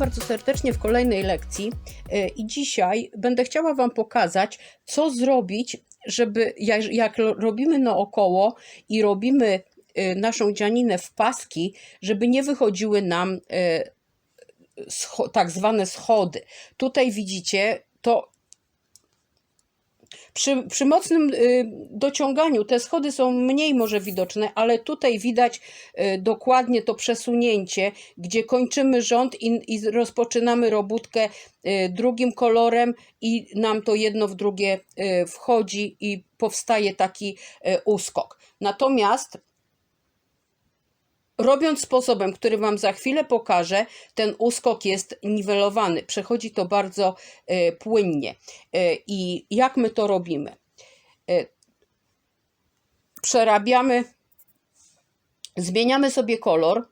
bardzo serdecznie w kolejnej lekcji e, i dzisiaj będę chciała Wam pokazać, co zrobić, żeby jak, robimy naokoło i robimy e, naszą dzianinę w paski, żeby nie wychodziły nam scho- tak zwane schody. Tutaj widzicie, to przy, przy mocnym y, dociąganiu te schody są mniej może widoczne, ale tutaj widać y, dokładnie to przesunięcie, gdzie kończymy rząd i, i rozpoczynamy robótkę y, drugim kolorem i nam to jedno w drugie wchodzi i powstaje taki uskok. Natomiast robiąc sposobem, który Wam za chwilę pokażę, ten uskok jest niwelowany. Przechodzi to bardzo e, płynnie. E, I jak my to robimy? E, przerabiamy, zmieniamy sobie kolor,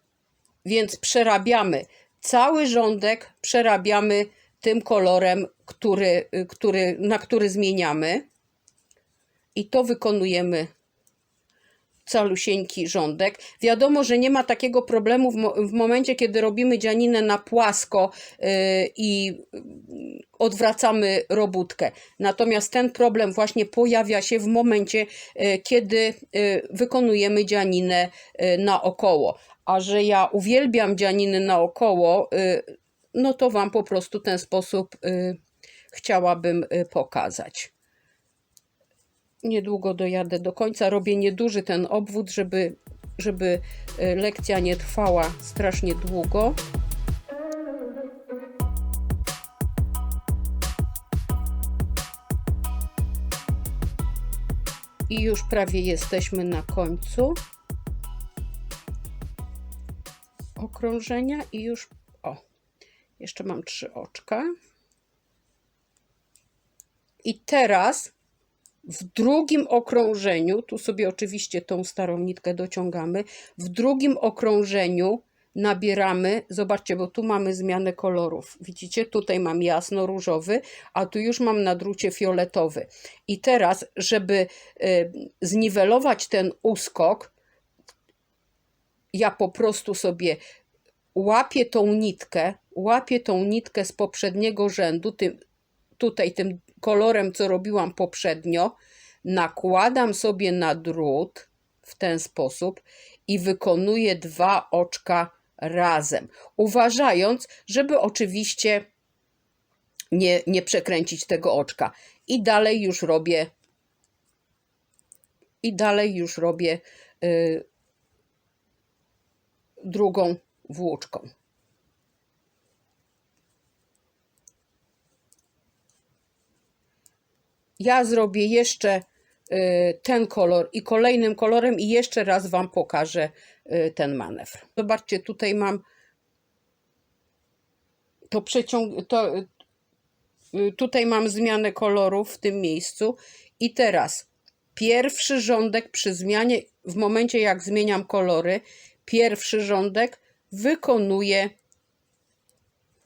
więc przerabiamy cały rządek, przerabiamy tym kolorem, który, który, na który zmieniamy. I to wykonujemy calusieńki rządek. Wiadomo, że nie ma takiego problemu w, mo- w momencie, kiedy robimy dzianinę na płasko yy, i odwracamy robótkę. Natomiast ten problem właśnie pojawia się w momencie, yy, kiedy yy, wykonujemy dzianinę yy, naokoło. A że ja uwielbiam dzianiny naokoło, yy, no to Wam po prostu ten sposób yy, chciałabym yy, pokazać niedługo dojadę do końca. Robię nieduży ten obwód, żeby, żeby e, lekcja nie trwała strasznie długo. I już prawie jesteśmy na końcu okrążenia i już o, jeszcze mam trzy oczka. I teraz w drugim okrążeniu, tu sobie oczywiście tą starą nitkę dociągamy, w drugim okrążeniu nabieramy, zobaczcie, bo tu mamy zmianę kolorów. Widzicie, tutaj mam jasno-różowy, a tu już mam na drucie fioletowy. I teraz, żeby y, zniwelować ten uskok, ja po prostu sobie łapię tą nitkę, łapię tą nitkę z poprzedniego rzędu, tym, tutaj tym kolorem, co robiłam poprzednio, nakładam sobie na drut w ten sposób i wykonuję dwa oczka razem, uważając, żeby oczywiście nie, nie przekręcić tego oczka. I dalej już robię i dalej już robię y, drugą włóczką. Ja zrobię jeszcze y, ten kolor i kolejnym kolorem i jeszcze raz Wam pokażę y, ten manewr. Zobaczcie, tutaj mam to przeciąg... To, y, tutaj mam zmianę kolorów w tym miejscu i teraz pierwszy rządek przy zmianie, w momencie jak zmieniam kolory, pierwszy rządek wykonuję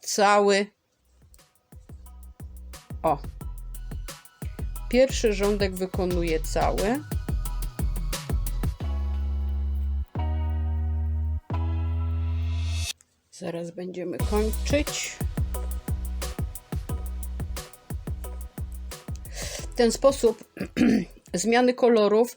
cały o, Pierwszy rządek wykonuję cały. Zaraz będziemy kończyć. W ten sposób zmiany kolorów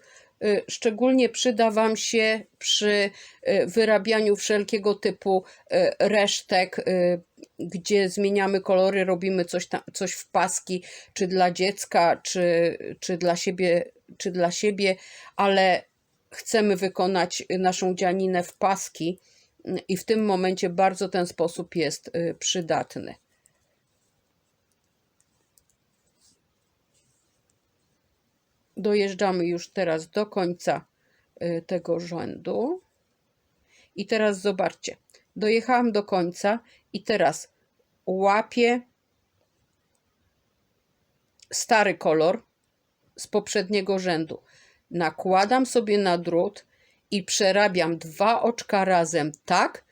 szczególnie przyda Wam się przy y, wyrabianiu wszelkiego typu y, resztek, y, gdzie zmieniamy kolory, robimy coś, tam, coś w paski, czy dla dziecka, czy, czy, dla siebie, czy dla siebie, ale chcemy wykonać naszą dzianinę w paski y, i w tym momencie bardzo ten sposób jest y, przydatny. Dojeżdżamy już teraz do końca y, tego rzędu. I teraz zobaczcie, dojechałam do końca i teraz łapię stary kolor z poprzedniego rzędu. Nakładam sobie na drut i przerabiam dwa oczka razem tak,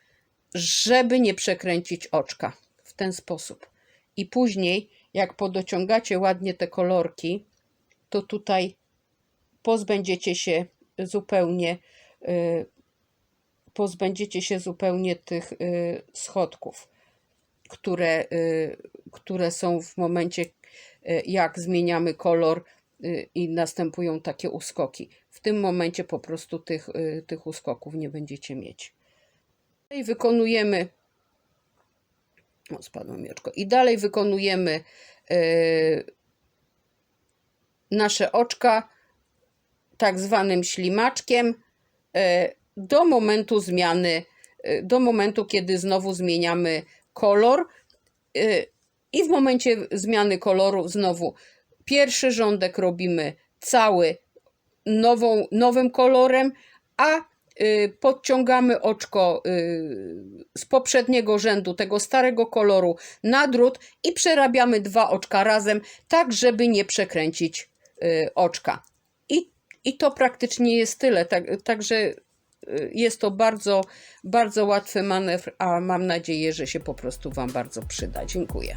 żeby nie przekręcić oczka w ten sposób. I później, jak podociągacie ładnie te kolorki, to tutaj pozbędziecie się zupełnie y, pozbędziecie się zupełnie tych y, schodków. które, y, które są w momencie, jak zmieniamy kolor i następują takie uskoki. W tym momencie po prostu tych, tych uskoków nie będziecie mieć. I wykonujemy. O, spadło mi oczko. I dalej wykonujemy nasze oczka tak zwanym ślimaczkiem e, do momentu zmiany, e, do momentu, kiedy znowu zmieniamy kolor. e, I w momencie zmiany koloru znowu pierwszy rządek robimy cały nową, nowym kolorem, a podciągamy oczko z poprzedniego rzędu, tego starego koloru na drut i przerabiamy dwa oczka razem, tak żeby nie przekręcić oczka. I, I to praktycznie jest tyle. Tak, także y, jest to bardzo, bardzo łatwy manewr, a mam nadzieję, że się po prostu Wam bardzo przyda. Dziękuję.